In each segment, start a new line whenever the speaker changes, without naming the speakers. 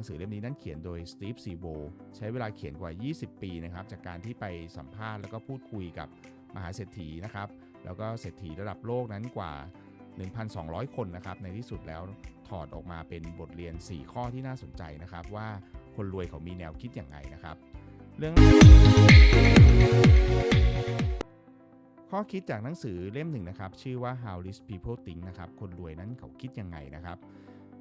นังสือเล่มนี้นั้นเขียนโดยสตีฟซีโบใช้เวลาเขียนกว่า 20 ปีนะครับจากการที่ไปสัมภาษณ์แล้วก็พูดคุยกับมหาเศรษฐีนะครับแล้วก็เศรษฐีระดับโลกนั้นกว่า 1,200 คนนะครับในที่สุดแล้วถอดออกมาเป็นบทเรียน 4 ข้อที่น่าสนใจนะครับ ว่าคนรวยเขามีแนวคิดอย่างไรนะครับ เรื่อง ข้อคิดจากหนังสือเล่มหนึ่งนะครับ ชื่อว่า How Rich People Think นะครับคนรวยนั้นเขาคิดยังไงนะครับ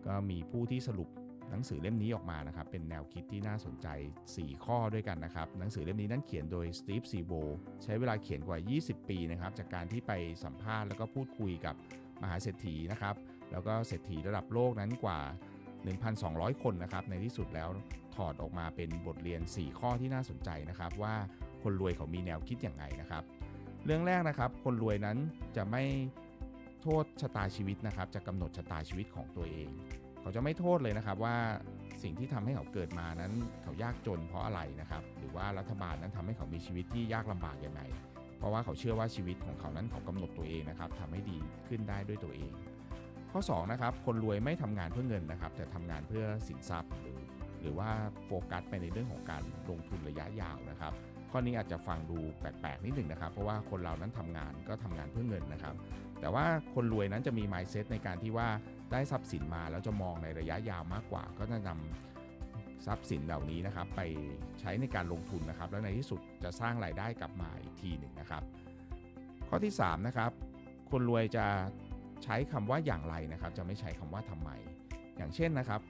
ก็มีผู้ที่สรุป หนังสือเล่มนี้ออกมานะครับ เป็นแนวคิดที่น่าสนใจ 4 ข้อด้วยกันนะครับ หนังสือเล่มนี้นั้นเขียนโดยสตีฟซีโบใช้เวลาเขียนกว่า 20 ปีนะครับ จากการที่ไปสัมภาษณ์แล้วก็พูดคุยกับมหาเศรษฐีนะครับ แล้วก็เศรษฐีระดับโลกนั้นกว่า 1,200 คนนะครับ ในที่สุดแล้วถอดออกมาเป็นบทเรียน 4 ข้อที่น่าสนใจนะครับ ว่าคนรวยเขามีแนวคิดอย่างไรนะครับ เรื่องแรกนะครับ คนรวยนั้นจะไม่โทษชะตาชีวิตนะครับ จะกำหนดชะตาชีวิตของตัวเอง เขาจะไม่โทษเลยนะครับว่าสิ่งที่ทำให้เขาเกิดมานั้นเขายากจนเพราะอะไรนะครับ หรือว่ารัฐบาลนั้นทำให้เขามีชีวิตที่ยากลำบากยังไง เพราะว่าเขาเชื่อว่าชีวิตของเขานั้นเขากำหนดตัวเองนะครับทำให้ดีขึ้นได้ด้วยตัวเอง ข้อ2นะครับคนรวยไม่ทำงานเพื่อเงินนะครับ แต่ทำงานเพื่อสินทรัพย์หรือหรือว่าโฟกัสไปในเรื่องของการลงทุนระยะยาวนะครับ ข้อนี้อาจจะฟังดูแปลกๆนิดหนึ่งนะครับ เพราะว่าคนเรานั้นทำงานก็ทำงานเพื่อเงินนะครับ แต่ว่าคนรวยนั้นจะมี mindset ในการที่ว่าได้ทรัพย์สินมาแล้วจะมองในระยะยาวมากกว่า ก็จะนำทรัพย์สินเหล่านี้นะครับ ไปใช้ในการลงทุนนะครับ แล้วในที่สุดจะสร้างรายได้กลับมาอีกทีหนึ่งนะครับ ข้อที่3นะครับคนรวยจะใช้คำว่าอย่างไรนะครับ จะไม่ใช้คำว่าทำไม อย่างเช่นนะครับ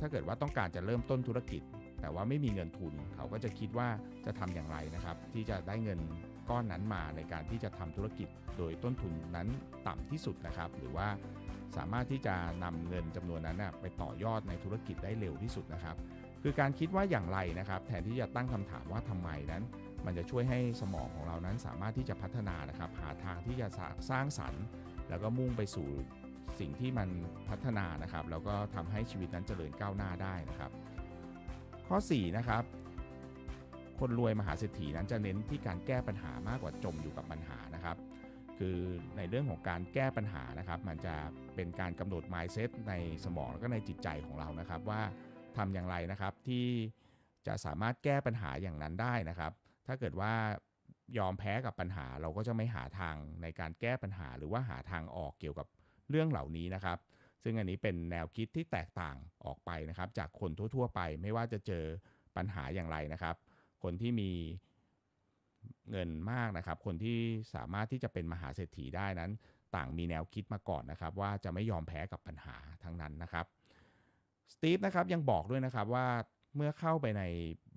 ถ้าเกิดว่าต้องการจะเริ่มต้นธุรกิจ แต่ว่าไม่มีเงินทุนเขาก็จะคิดว่าจะทำอย่างไรนะครับ ที่จะได้เงินก้อนนั้นมาในการที่จะทำธุรกิจ โดยต้นทุนนั้นต่ำที่สุดนะครับ หรือว่าสามารถที่จะนำเงินจำนวนนั้นนะไปต่อยอดในธุรกิจได้เร็วที่สุดนะครับ คือการคิดว่าอย่างไรนะครับ แทนที่จะตั้งคำถามว่าทำไมนั้น มันจะช่วยให้สมองของเรานั้นสามารถที่จะพัฒนานะครับ หาทางที่จะสร้างสรรค์ แล้วก็มุ่งไปสู่สิ่งที่มันพัฒนานะครับ แล้วก็ทำให้ชีวิตนั้นเจริญก้าวหน้าได้นะครับ ข้อ 4 นะครับ คนรวยมหาเศรษฐีนั้นจะเน้นที่การแก้ปัญหามากกว่าจมอยู่กับปัญหานะครับ คือในเรื่องของการแก้ปัญหานะครับ มันจะเป็นการกำหนด mindset ในสมองแล้วก็ในจิตใจของเรานะครับ ว่าทำอย่างไรนะครับที่จะสามารถแก้ปัญหาอย่างนั้นได้นะครับ ถ้าเกิดว่ายอมแพ้กับปัญหาเราก็จะไม่หาทางในการแก้ปัญหาหรือว่าหาทางออกเกี่ยวกับเรื่องเหล่านี้นะครับ ซึ่งอันนี้เป็นแนวคิดที่แตกต่างออกไปนะครับ จากคนทั่ว ๆ ไปไม่ว่าจะเจอปัญหาอย่างไรนะครับ คนที่มีเงินมากนะครับ คนที่สามารถที่จะเป็นมหาเศรษฐีได้นั้น ต่างมีแนวคิดมาก่อนนะครับ ว่าจะไม่ยอมแพ้กับปัญหาทั้งนั้นนะครับสตีฟนะครับยังบอกด้วยนะครับว่าเมื่อเข้าไปใน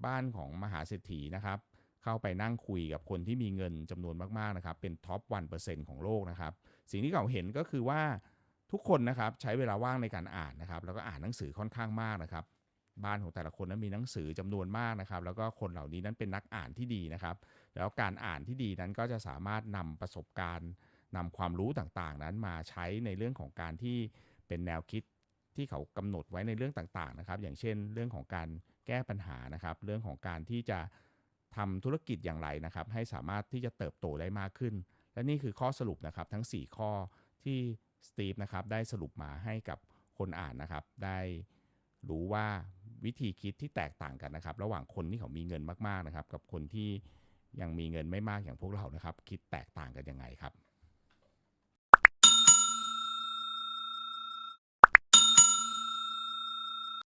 บ้านของมหาเศรษฐีนะครับ เข้าไปนั่งคุยกับคนที่มีเงินจำนวนมากๆนะครับ เป็นท็อป1%ของโลกนะครับ สิ่งที่เขาเห็นก็คือว่า ทุกคนนะครับใช้เวลาว่างในการอ่านนะครับ แล้วก็อ่านหนังสือค่อนข้างมากนะครับ บ้านของแต่ละคนนั้นมีหนังสือจำนวนมากนะครับ แล้วก็คนเหล่านี้นั้นเป็นนักอ่านที่ดีนะครับ แล้วการอ่านที่ดีนั้นก็จะสามารถนำประสบการณ์นำความรู้ต่างๆ นั้นมาใช้ในเรื่องของการที่เป็นแนวคิดที่เขากำหนดไว้ในเรื่องต่างๆนะครับ อย่างเช่น เรื่องของการแก้ปัญหานะครับ เรื่องของการที่จะทำธุรกิจอย่างไรนะครับ ให้สามารถที่จะเติบโตได้มากขึ้น และนี่คือข้อสรุปนะครับทั้ง 4 ข้อที่ สตีฟนะครับได้สรุปมาให้กับคนอ่านนะครับ ได้รู้ว่าวิธีคิดที่แตกต่างกันนะครับ ระหว่างคนที่เขามีเงินมากๆนะครับ กับคนที่ยังมีเงินไม่มากอย่างพวกเรานะครับ คิดแตกต่างกันยังไงครับ